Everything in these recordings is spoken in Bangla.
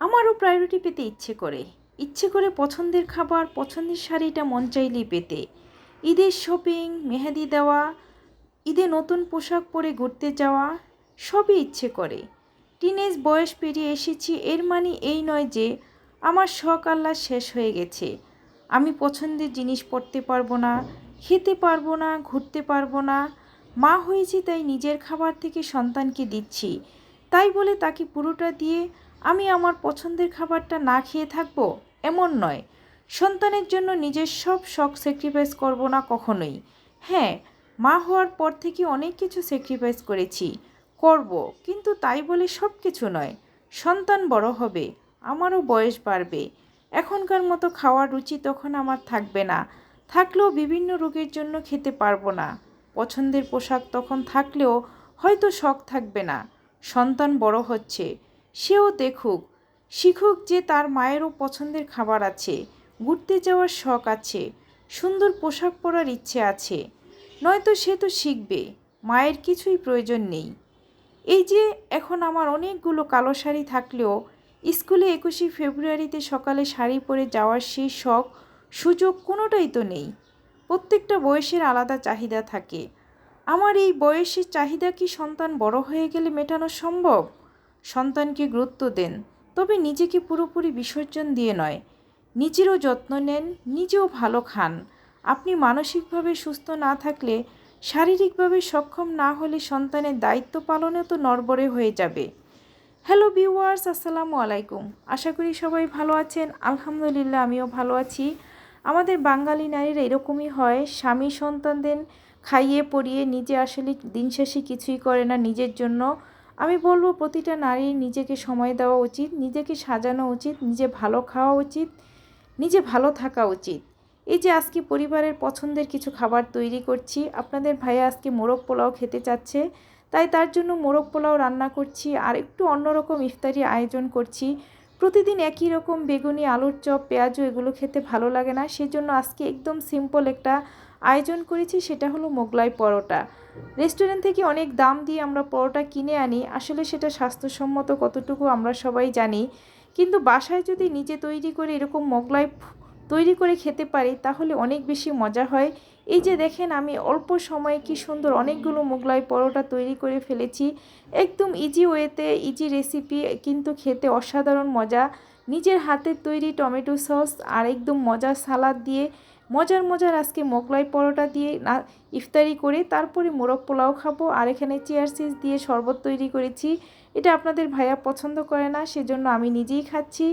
আমারও প্রায়োরিটি পেতে ইচ্ছে করে। ইচ্ছে করে পছন্দের খাবার, পছন্দের শাড়িটা মন চাইলেই পেতে। ঈদের শপিং মেহেদি দেওয়া, ঈদে নতুন পোশাক পরে ঘুরতে যাওয়া, সবই ইচ্ছে করে। টিনেজ বয়স পেরিয়ে এসেছি, এর মানে এই নয় যে আমার শখ আল্লাহ শেষ হয়ে গেছে। আমি পছন্দের জিনিস পরতে পারব না, খেতে পারব না, ঘুরতে পারব না। মা হয়েছি তাই নিজের খাবার থেকে সন্তানকে দিচ্ছি। তাই বলে তাকে পুরোটা দিয়ে আমি আমার পছন্দের খাবারটা না খেয়ে থাকব, এমন নয়। সন্তানের জন্য নিজের সব শখ স্যাক্রিফাইস করব না কখনোই। হ্যাঁ মা হওয়ার পর থেকে অনেক কিছু স্যাক্রিফাইস করেছি। করব, কিন্তু তাই বলে সব কিছু নয়। সন্তান বড় হবে, আমারও বয়স বাড়বে। এখনকার মতো খাওয়ার রুচি তখন আমার থাকবে না। থাকলেও বিভিন্ন রোগের জন্য খেতে পারব না। পছন্দের পোশাক তখন থাকলেও হয়তো শখ থাকবে না। সন্তান বড় হচ্ছে সেও দেখুক, শিখুক যে তার মায়েরও পছন্দের খাবার আছে, ঘুরতে যাওয়ার শখ আছে, সুন্দর পোশাক পরার ইচ্ছে আছে। নয়তো সে তো শিখবে, মায়ের কিছুই প্রয়োজন নেই। এই যে এখন আমার অনেকগুলো কালো শাড়ি থাকলেও স্কুলে একুশে ফেব্রুয়ারিতে সকালে শাড়ি পরে যাওয়ার সেই শখ, সুযোগ কোনোটাই তো নেই। প্রত্যেকটা বয়সের আলাদা চাহিদা থাকে। আমার এই বয়সের চাহিদা কি সন্তান বড় হয়ে গেলে মেটানো সম্ভব? সন্তানকে গুরুত্ব দেন, তবে নিজেকে পুরোপুরি বিসর্জন দিয়ে নয়। নিজেরও যত্ন নেন, নিজেও ভালো খান। আপনি মানসিকভাবে সুস্থ না থাকলে, শারীরিকভাবে সক্ষম না হলে সন্তানের দায়িত্ব পালনে তো নড়বড়ে হয়ে যাবে। হ্যালো ভিউয়ার্স, আসসালামু আলাইকুম। আশা করি সবাই ভালো আছেন। আলহামদুলিল্লাহ, আমিও ভালো আছি। আমাদের বাঙালি নারীরা এরকমই হয়, স্বামী সন্তানদের খাইয়ে পরিয়ে নিজে আসলে দিন শেষে কিছুই করে না নিজের জন্য। আমি বলব প্রতিটা নারীর নিজেকে সময় দেওয়া উচিত, নিজেকে সাজানো উচিত, নিজে ভালো খাওয়া উচিত, নিজে ভালো থাকা উচিত। এই যে আজকে পরিবারের পছন্দের কিছু খাবার তৈরি করছি, আপনাদের ভাইয়া আজকে মোরগ পোলাও খেতে চাচ্ছে, তাই তার জন্য মোরগ পোলাও রান্না করছি, আর একটু অন্যরকম ইফতারি আয়োজন করছি। প্রতিদিন একই রকম বেগুনি, আলুর চপ, পেঁয়াজু এগুলো খেতে ভালো লাগে না। সেজন্য আজকে একদম সিম্পল একটা আয়োজন করেছি, সেটা হলো মোগলাই পরোটা। রেস্টুরেন্ট থেকে অনেক দাম দিয়ে আমরা পরোটা কিনে আনি। আসলে সেটা স্বাস্থ্যসম্মত কতটুকু আমরা সবাই জানি। কিন্তু বাসায় যদি নিজে তৈরি করে এরকম মোগলাই তৈরি করে খেতে পারি, তাহলে অনেক বেশি মজা হয়। এই যে দেখেন আমি অল্প সময়ে কি সুন্দর অনেকগুলো মোগলাই পরোটা তৈরি করে ফেলেছি। একদম ইজি ওয়েতে ইজি রেসিপি কিন্তু খেতে অসাধারণ মজা। নিজের হাতের তৈরি টমেটো সস আর একদম মজার সালাদ দিয়ে, মজার মজার আজকে মোগলাই পরোটা দিয়ে না, ইফতারি করে তারপরে মোরগ পোলাও খাব আর এখানে চেয়ার সিজ দিয়ে শরবত তৈরি করেছি। এটা আপনাদের ভাইয়া পছন্দ করে না, সেজন্য আমি নিজেই খাচ্ছি।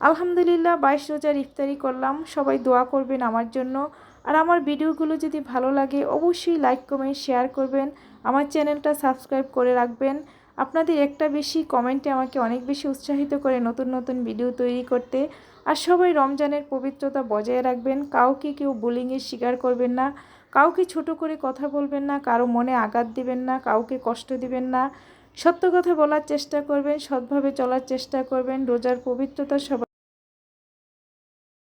আলহামদুলিল্লাহ, বাইশ রোজার ইফতারি করলাম। সবাই দোয়া করবেন আমার জন্য। আর আমার ভিডিওগুলো যদি ভালো লাগে, অবশ্যই লাইক কমেন্ট শেয়ার করবেন। আমার চ্যানেলটা সাবস্ক্রাইব করে রাখবেন। আপনাদের একটা বেশি কমেন্টে আমাকে অনেক বেশি উৎসাহিত করে নতুন নতুন ভিডিও তৈরি করতে। আর সবাই রমজানের পবিত্রতা বজায় রাখবেন। কাউকে কেউ বুলিংয়ের শিকার করবেন না। কাউকে ছোট করে কথা বলবেন না, কারও মনে আঘাত দিবেন না, কাউকে কষ্ট দিবেন না। সত্য কথা বলার চেষ্টা করবেন, সৎভাবে চলার চেষ্টা করবেন। রোজার পবিত্রতা সবাই